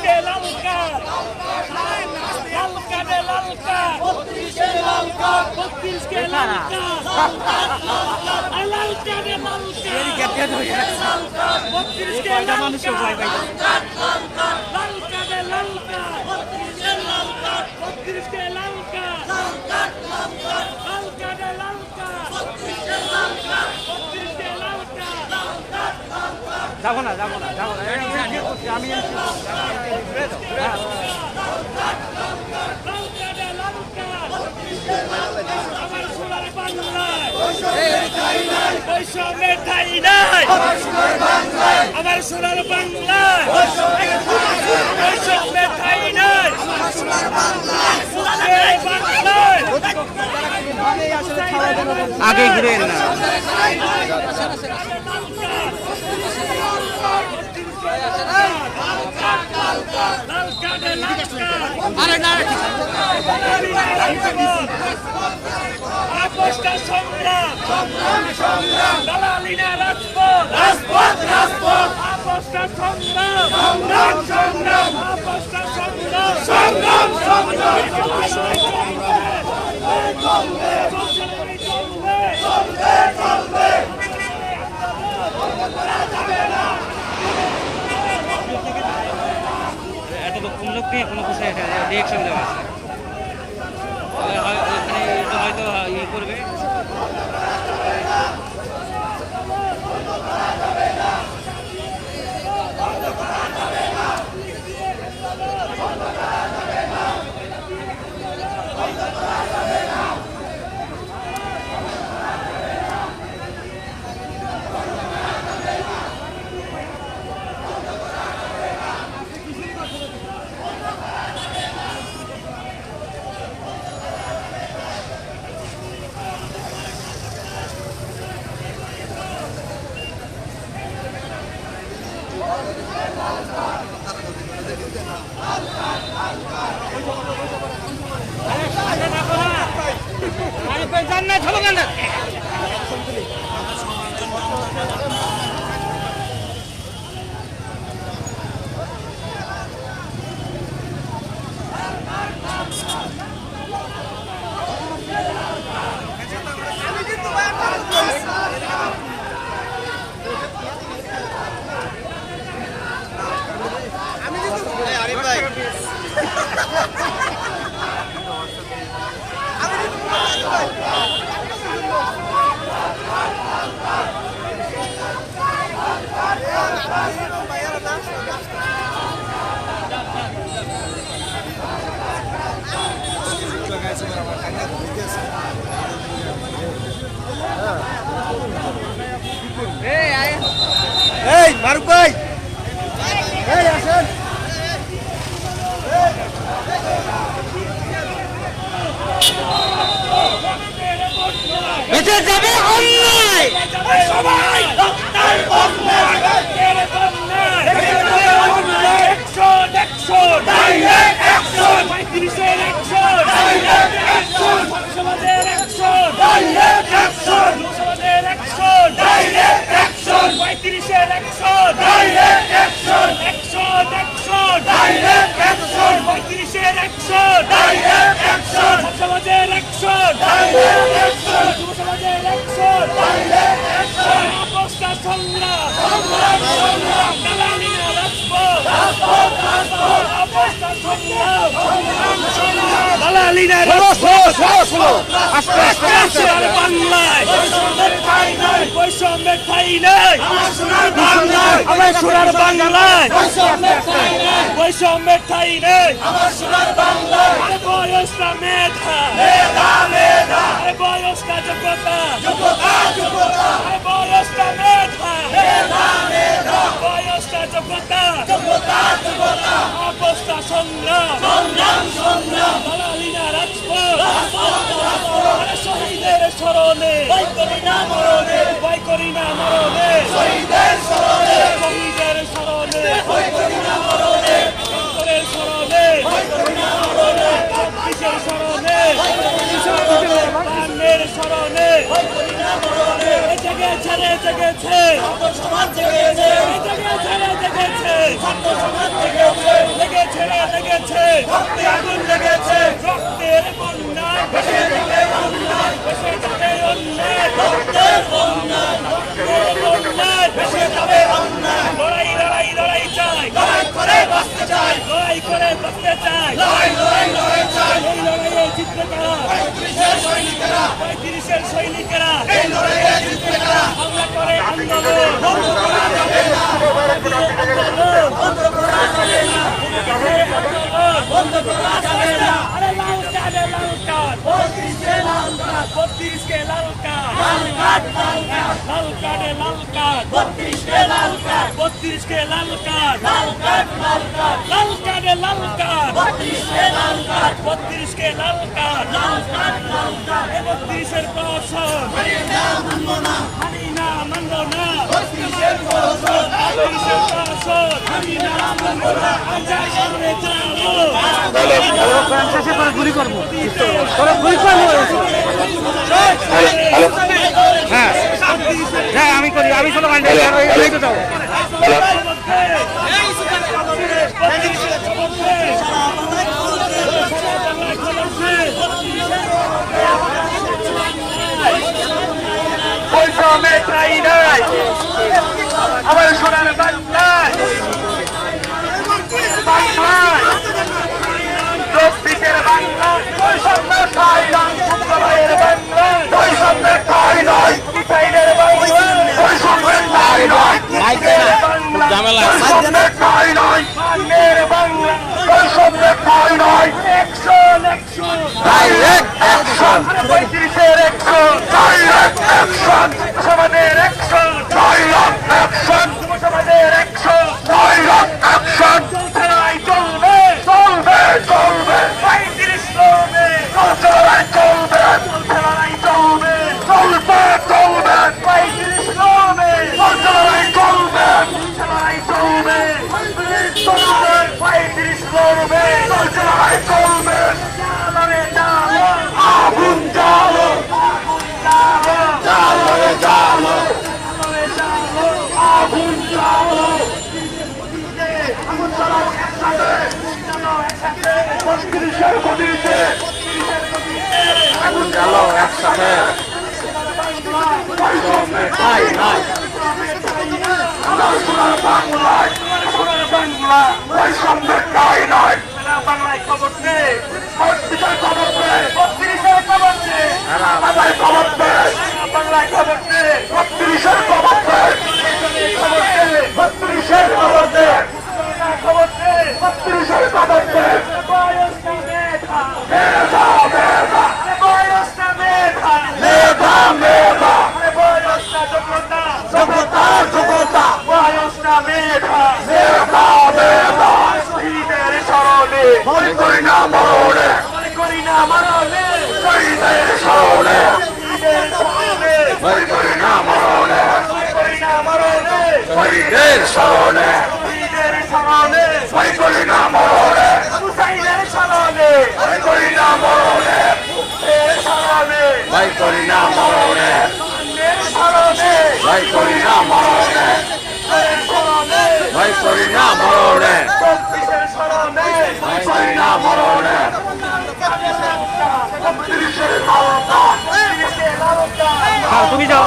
বত্রিশকে লাল কার্ড লাল কার্ডে লাল কার্ড বত্রিশকে লাল কার্ড বত্রিশকে লাল কার্ড লাল কার্ডে লাল কার্ড বত্রিশকে লাল কার্ড যাব না যাব না যাব না। আমি আমার সোনার বাংলায় আগে ঘুরে না লাল কার্ডে লাল কার্ড আরে না আপোষটা সংগ্রাম দালালিনা রাজপথ রাজপথ রাজপথ আপোষটা সংগ্রাম সংগ্রাম সংগ্রাম আপোষটা সংগ্রাম সংগ্রাম সংগ্রাম এত নিয়ে কোনো কিছু রিয়েকশন দেওয়া আছে? হয়- হয়- হয়তো ইয়ে করবে। আর বাংলায়। বৈষম্যের ঠাই নাই। আমার সোনার বাংলায়। বৈষম্যের ঠাই নাই। আমার সোনার বাংলায়। বয়সটা মেধা। মেধা মেধা। বয়সটা যোগ্যতা। যোগ্যতা যোগ্যতা। বয়সটা মেধা। মেধা মেধা। বয়সটা যোগ্যতা। যোগ্যতা যোগ্যতা। অবস্থা সংগ্রাম। সংগ্রাম সংগ্রাম দালালিনা রাজপথ আরে স্মরণে ভয় করি না মরণে। ভয় করি না মরণে। শহীদের স্মরণে। শহীদের স্মরণে। ভয় করি না মরণে। শহীদের স্মরণে। ভয় করি না মরণে। কিসের স্মরণে। স্মরণে স্মরণে। ভয় করি না মরণে। জেগেছে রে জেগেছে সমাজ জেগেছে জেগেছে রে জেগেছে ছাত্র সমাজ জেগেছে লেগেছে রে লেগেছে রক্তে আগুন লেগেছে রক্তের বন্যায় ভেসে যাবে অন্যায় ভেসে যাবে অন্যায় রক্তের বন্যায় রক্তের বন্যায় ভেসে যাবে অন্যায় লড়াই লড়াই লড়াই চাই। লড়াই করে বাঁচতে চাই। লড়াই করে বাঁচতে চাই। লড়াই লড়াই লড়াই চাই। এই লড়াইয়ে জিতবে কারা পঁয়ত্রিশের সৈনিকেরা হামলা করে আন্দোলন বন্ধ করা যাবে না। আরে কার্ড লাল কার্ড বত্রিশকে লাল কার্ড বত্রিশকে লাল কার্ড লাল কার্ড লাল কার্ড লাল কার্ডে লাল কার্ড বত্রিশকে লাল কার্ড বত্রিশকে লাল কার্ড লাল কার্ড লাল কার্ড লাল কার্ডে লাল কার্ড বত্রিশকে লাল কার্ড মানি মানি মানি গুলি করব গুলি করব হ্যাঁ হ্যাঁ আমি করি আমি চলো মাইন্ড এই তো বৈষম্যে ঠাই নাই। আমার সোনার বাংলায় বাংলায় চব্বিশের বাংলা। বৈষম্য ঠাই নাই শুক্রবারের বাংলা। বৈষম্যের ঠাই নাই ইসাইলের বাংলা। বৈষম্যের ঠাই নাই ঝামেলা বৈষম্যের ঠাই নাই বাংলা। ঠাই নাই অ্যাকশন অ্যাকশন ডাইরেক্ট অ্যাকশন পঁয়ত্রিশের অ্যাকশন ডাইরেক্ট অ্যাকশন সমাজের অ্যাকশন ডাইরেক্ট অ্যাকশন সমাজের অ্যাকশন ডাইরেক্ট অ্যাকশন বাংলা বৈষম্যের নাই নয়। বাংলায় খবর নেই বত্রিশের খবর নেই বত্রিশের খবর নেই বাংলায় খবর নেই বাংলায় খবর নেই বত্রিশের খবর নেই খবর নেই বত্রিশের খবর নেই খবর নেই বত্রিশের খবর নেই বয়সটা মেধা মেধা মেধা বয়সটা মেধা মেধা মেধা বয়সটা যোগ্যতা যোগ্যতা যোগ্যতা বয়সটা মেধা মেধা মেধা শহীদের স্মরণে মনে করি না মরণে মনে করি না মরণে শহীদের স্মরণে শহীদের স্মরণে মনে করি না মরণে মনে করি না মরণে শহীদের স্মরণে শহীদের স্মরণে মনে করি না মরণে। হুসাইনের স্মরণে মনে করি না মরণে। এর স্মরণে ভাই করি না মরণে। এর স্মরণে ভাই করি না মরণে। ভাই করি না মরণে। চব্বিশের স্মরণে ভাই করি না মরণে। চব্বিশের লালতা চব্বিশের লালতা তুমি যাও।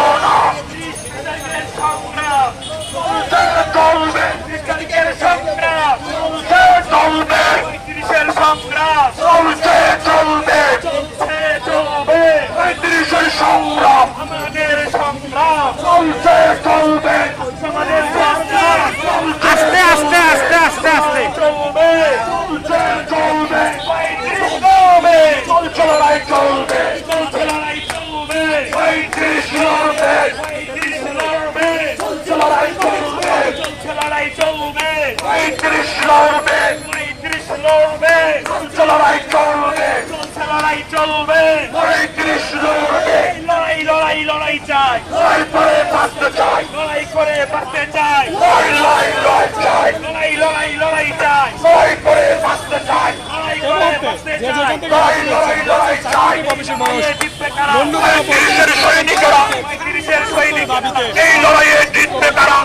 এই লড়াইয়ে জিতবে কারা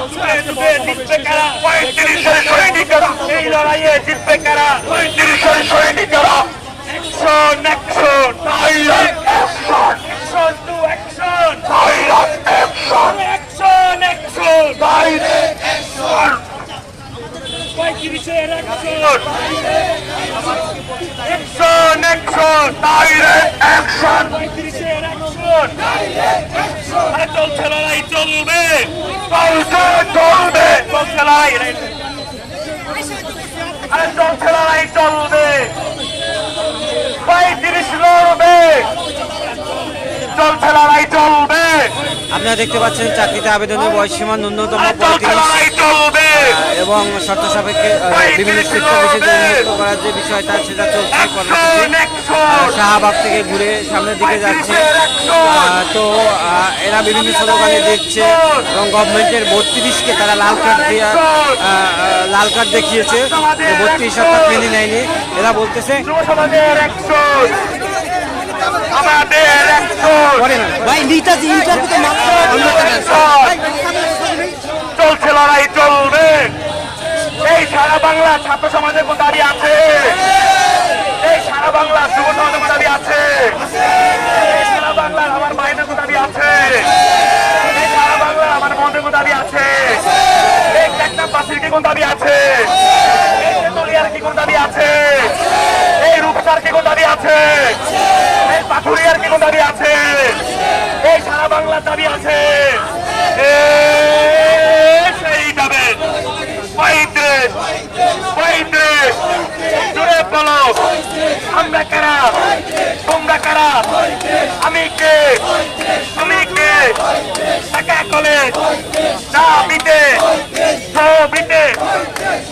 পঁয়ত্রিশের সৈনিকেরা এই লড়াইয়ে জিতবে কারা পঁয়ত্রিশের সৈনিকেরা অ্যাকশন অ্যাকশন পঁয়ত্রিশের action action action direct action পঁয়ত্রিশের অ্যাকশন আরে চলছে লড়াই চলবে চলছে চলবে। চলছে লড়াই আরে চলছে লড়াই চলবে। পঁয়ত্রিশ লড়বে। চলছে লড়াই চলবে। আপনারা দেখতে পাচ্ছেন চাকরিতে আবেদনের বয়সসীমা ন্যূনতম চলবে এবং শর্ত সাপেক্ষে বিভিন্ন উন্মুক্ত করার যে বিষয়টা সেটা চলছে শাহবাগ থেকে ঘুরে সামনের দিকে যাচ্ছে। তো এরা বিভিন্ন স্লোগানে দিচ্ছে এবং গভর্নমেন্টের বত্রিশকে তারা লাল কার্ড দিয়ে লাল কার্ড দেখিয়েছে। বত্রিশ অর্থাৎ মেনে নেয়নি। এরা বলতেছে আমাদের ভাই নিতাজি চলছে লড়াই, চলবে। এই সারা বাংলা ছাত্র সমাজের দাঁড়িয়ে আছে। এই সারা বাংলা যুব সমাজের দাঁড়িয়ে আছে। সারা বাংলার আমার মায়েদের দাঁড়িয়ে আছে। সারা বাংলা আমার কোন দাঁড়িয়ে আছে। পাশের কি কোন দাঁড়িয়ে আছে? এই তেতুলিয়ার কি কোন দাঁড়িয়ে আছে? এই রূপসার কি কোন দাঁড়িয়ে আছে? এই পাথুরিয়ার কি কোন দাঁড়িয়ে আছে? এই সারা বাংলার দাঁড়িয়ে আছে। সেই দাবি পঁয়ত্রিশ পঁয়ত্রিশ আমরা কারা? তোমরা কারা? আমি কে? তুমি কে? টাকা কলেজ? না, বিতে? বিতে?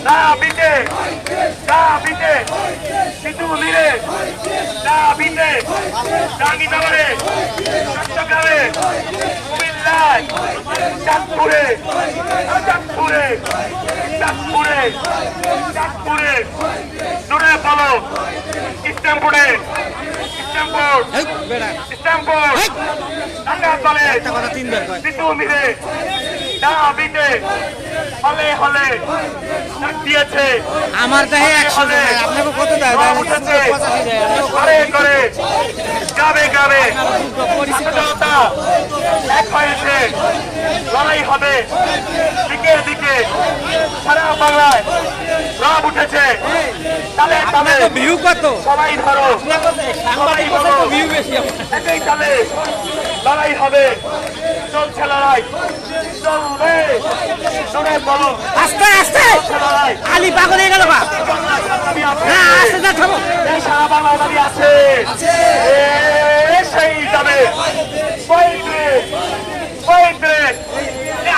না বিতে? না, বিতে? সিধু মিলে? না, বিতে? গান্ধীনগরে চট্টগ্রামে? কুমিল্লায় চাঁদপুরে চাঁদপুরে চাঁদপুরে চাঁদপুরে। দূরে বলো ইস্টামপুরে ইস্টামপুর ইস্টামপুর ঢাকা কলেজ সিধু মিলে না বিতে হলে হলে। দিয়েছে। আমার দেহে একশো আপনাকে কত দেয়? জনতা এক হয়েছে। লড়াই হবে। দিকে দিকে। সারা বাংলায় রব উঠেছে। তালে তালে। ভিউ কত? সবাই ধরো। সবাই ভিউ বেশি। একই তালে লড়াই হবে। চলছে লড়াই। চলবে বলো। আস্তে আস্তে! আলি পাগল হয়ে গেল আছে আস্তে যা থামো। সারা বাংলা দাবি আছে। সেই যাবে।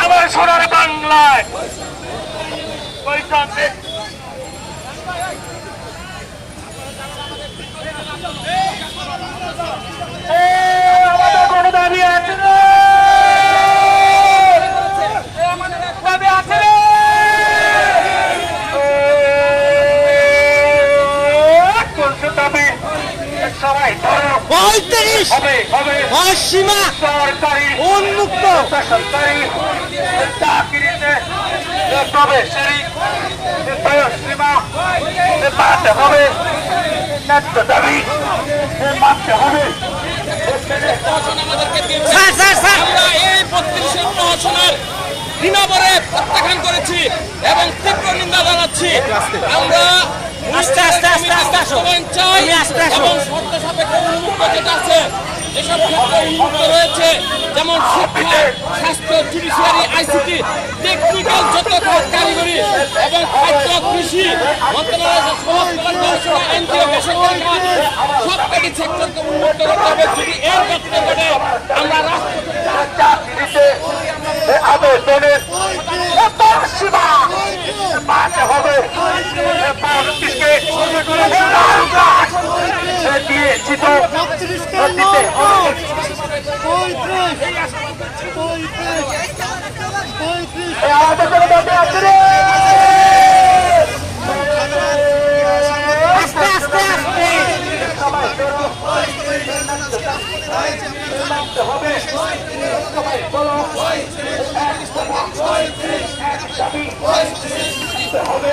আমার সোনার বাংলায় আমাদের কোনো দাবি আছে রে এ আমাদের দাবি আছে রে এ কোনটা দাবি সবাই ধরো পঁয়ত্রিশ। হবে হবে। সীমা উন্মুক্ত। হবে দাবি মানতে হবে স্যার স্যার স্যার। আমরা এই বত্রিশের প্রহসনের দিনবরে প্রত্যাখ্যান করেছি এবং তীব্র নিন্দা জানাচ্ছি। আমরা আস্তে, আস্তে, আস্তে, আস্তে চাই আস্তে। এবং শর্ত সাপেক্ষে উন্মুক্ত যেটা আছে যেসব ক্ষেত্রে উন্মুক্ত রয়েছে। যেমন শিক্ষা স্বাস্থ্য জুডিশিয়ারি আইসিটি টেকনিক্যাল যত কারিগরি এবং খাদ্য কৃষি মন্ত্রণালয় কল্যাণ এনজিও বেসরকারি সব কটি সেক্টরকে উন্মুক্ত করতে হবে। যদি এর আমরা রাষ্ট্র সীমা মানতে হবে। দিয়েছি তো দিতে হবে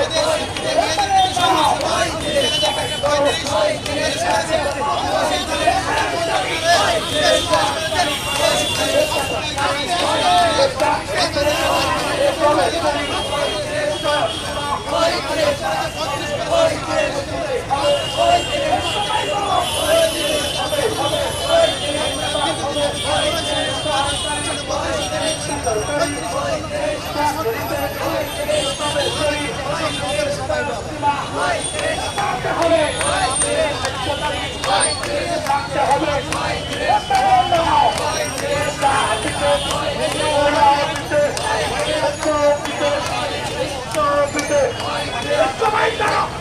Thank you. আস্তে আস্তে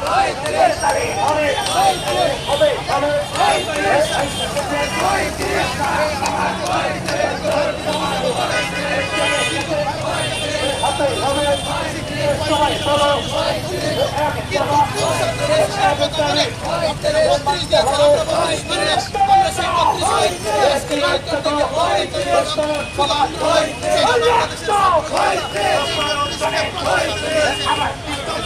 বলেন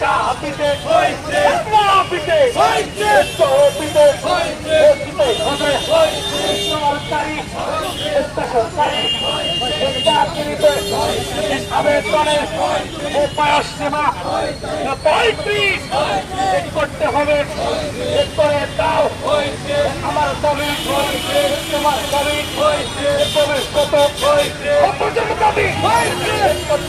দাবি তোমার দাবি ভবিষ্যৎ কতজন দাবি করতে হবে। করে দাও। আমাদের তো দাবি আছে হবে হবে সবাই বলে হবে দাবি হবে নাও দেখো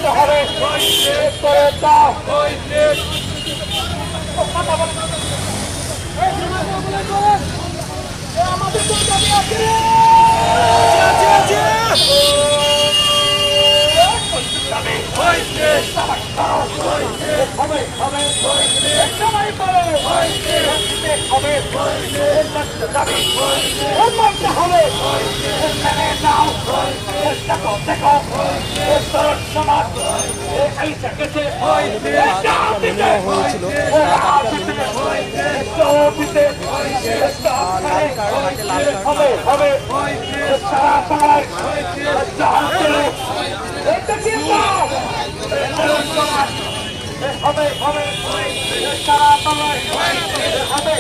দেখো তরুণ সমাজ এইটা গেছে হয়েছিল হবে হবে সারা সবাই এটা হবে হবে সারা সবাই হবে।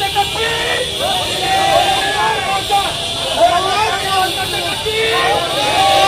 হবে মানতে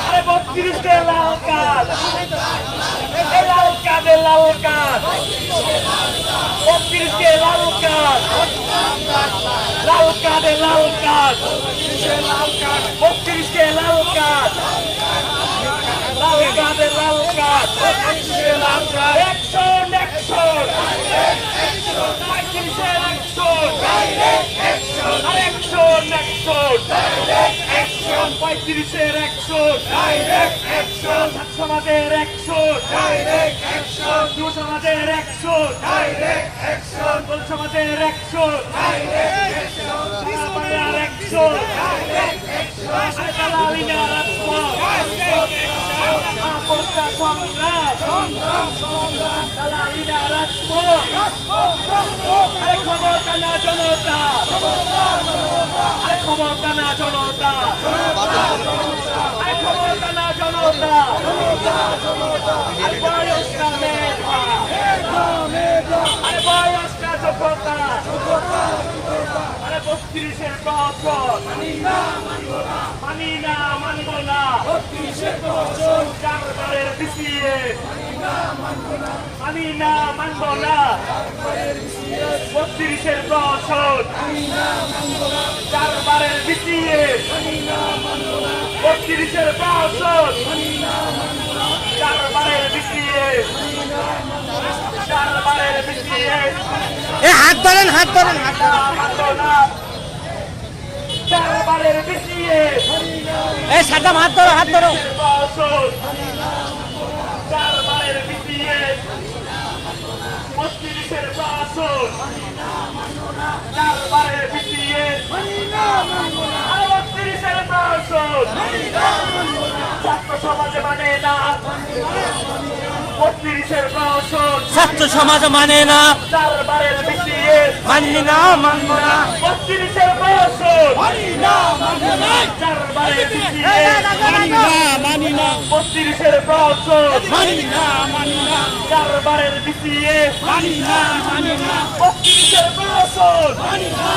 আরে বত্রিশে লাল কাজ লাল কাজে লাল কাজ বত্রিশে লাল কাজ লাল কাজে লাল কাজ বত্রিশে লাল কাজ লাল কার্ডে লাল কার্ড একশন একশন পঁয়ত্রিশের একশন আরেকশন একশন পঁয়ত্রিশের একশন সমাজের একশন যুব সমাজের একশন দল সমাজের একশন বাংলার একশন রাজপথ আপসা সংগ্রাম দালালিনা রাজপথ আরে ক্ষমতা না জনতা আরে ক্ষমতা না জনতা আরে ক্ষমতা না জনতা আরে বয়স্কা মেধা আরে বয়স্কা যোগ্যতা আরে বত্রিশের বছর মানি না মানব না। চারবারের পিছিয়ে। মানি না মানব না। বত্রিশের বছর চারবারের পিছিয়ে। বত্রিশের বছর এ, হাত ধরেন হাত ধরেন, হাত এ, সাদ্দাম, হাত ধরো হাত ধরো। বত্রিশের বছর চারবারের পিছিয়ে ছাত্র সমাজে মানে না। মানে না মানি মানব না। বত্রিশের বত্রিশের না।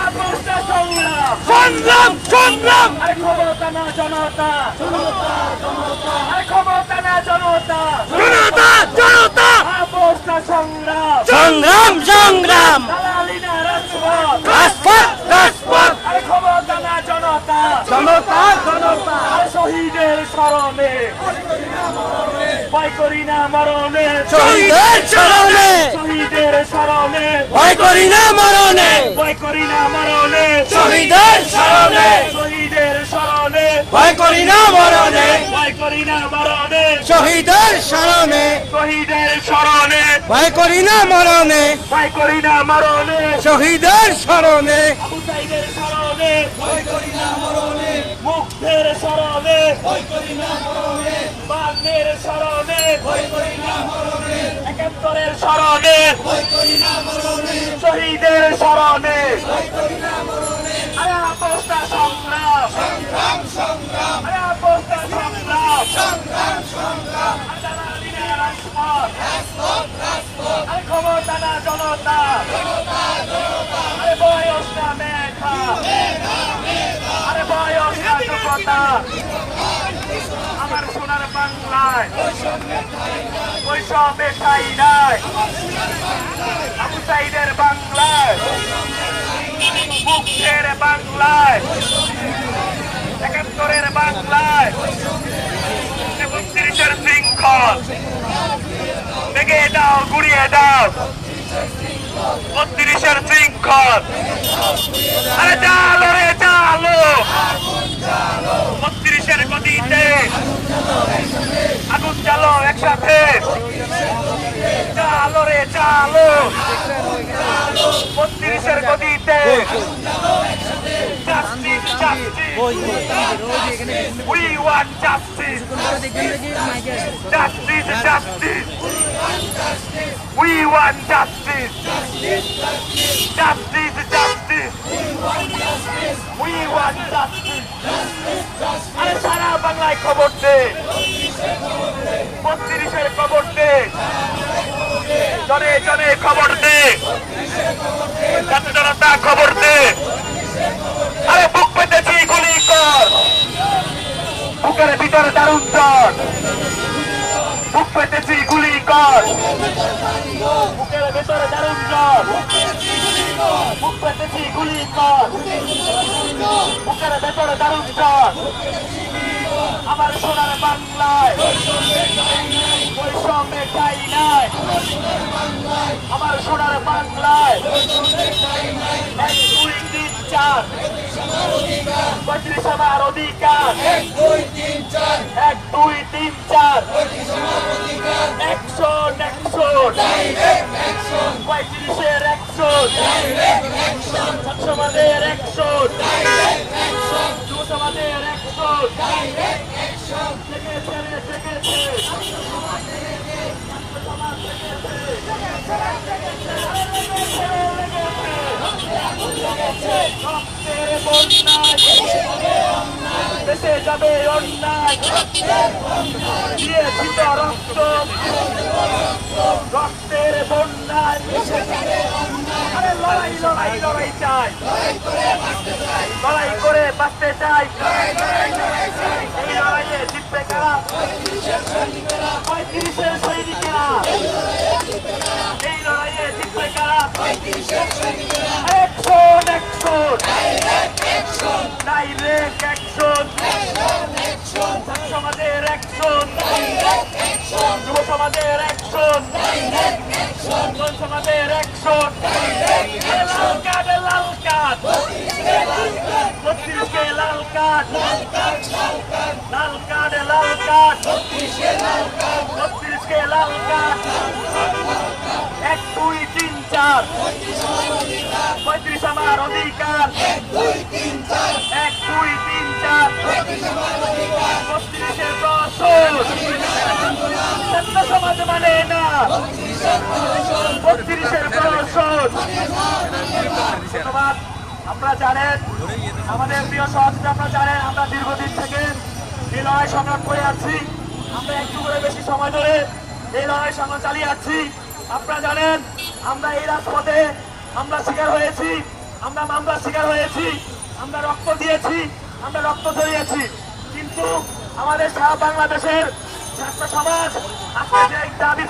সংগ্রাম সংগ্রাম! ক্ষমতা না জনতা! ক্ষমতা না জনতা! জনতা জনতা! সংগ্রাম! সংগ্রাম সংগ্রাম! ক্ষমতা না জনতা! জনতা জনতা! শহীদের স্মরণে! ভয় করি না মরণে। শহীদের স্মরণে শহীদের স্মরণে ভয় করি না মরণে। ভয় করি না মরণে। শহীদের স্মরণে শহীদের স্মরণে ভয় করি না মরণে। ভয় করি না মরণে। শহীদের স্মরণে শহীদের স্মরণে ভয় করি না মরণে। ভয় করি না মরণে। শহীদের স্মরণে স্মরণে ভয় করি না মরণে। মুক্তের স্মরণে ভয় করি না মরণে। বাগনের স্মরণে একাত্তরের স্মরণে শহীদের স্মরণে সংগ্রাম। সংগ্রাম সংগ্রাম। আপোষটা সংগ্রাম। সংগ্রাম সংগ্রাম। আরে বাংলায়। বৈষম্যে ঠাই নাই আবু সাইদের বাংলায়। মুক্তের বাংলায়। একাত্তরের বাংলায়। বত্রিশের শৃঙ্খল। ভেঙে দাও, গুড়িয়ে দাও। বত্রিশের শৃঙ্খল। আরে চালো রে, চালো। বত্রিশের গতিতে আগুন চালো একসাথে চালো রে চালো বত্রিশের গতিতে. We want justice. Justice, justice. We want justice. Justice, justice. We want justice. আরে সারা বাংলায় খবর দে বত্রিশের খবর দে জনে জনে খবর দে জনতা খবর দে আরে বুক পেতেছি গুলি কর বুকের ভিতরে দারুণ জ্বর বুক পেতেছি গুলি কর বুকের ভিতরে দারুণ জ্বর পেতেছি গুলি কর। বুকের ভেতরে দারুণ জ্বর আমার সোনার বাংলায় বৈষম্যে ঠাই নাই। আমার সোনার বাংলায়, এক দুই তিন চার। পঁয়ত্রিশ আমার অধিকার। এক দুই তিন চার। একশো একশো। পঁয়ত্রিশের একশো সমাজের যুব সমাজের একশো থেকে ছেড়ে বন্যায় দেশে যাবে অন্যায় দিয়েছি তো রক্ত রক্তের বন্যায় আরে লড়াই লড়াই লড়াই চাই। লড়াই করে বাঁচতে চাই। এই লড়াইয়ে পঁয়ত্রিশের সৈনিকেরা এই লড়াইয়ে জিতবে কারা একশন একশন ডাইরেক্ট অ্যাকশন সমাজের অ্যাকশন যুব সমাজের তরুণ সমাজের অ্যাকশন লাল কার্ড লাল কার্ড বত্রিশকে লাল কার্ড লাল কার্ড লাল কার্ড বত্রিশকে লাল কার্ড এক, দুই, তিন, চার। পঁয়ত্রিশ আমার অধিকার। এক, দুই, তিন, চার। বত্রিশের দশন সত্য সমাজ মানে না। বত্রিশের দশন ধন্যবাদ। আপনারা জানেন, আমাদের প্রিয় সহযোগী আপনারা জানেন, আমরা দীর্ঘদিন থেকে এই লড়াই সংগ্রাম করে আছি। আমরা একটু করে বেশি সময় ধরে এই লড়াই সংগ্রাম চালিয়ে যাচ্ছি আপনারা জানেন, আমরা এই রাজপথে আমরা শিকার হয়েছি। আমরা মামলার শিকার হয়েছি। আমরা রক্ত দিয়েছি। আমরা রক্ত ধরিয়েছি কিন্তু আমাদের সারা বাংলাদেশের ছাত্র সমাজ যে দাবি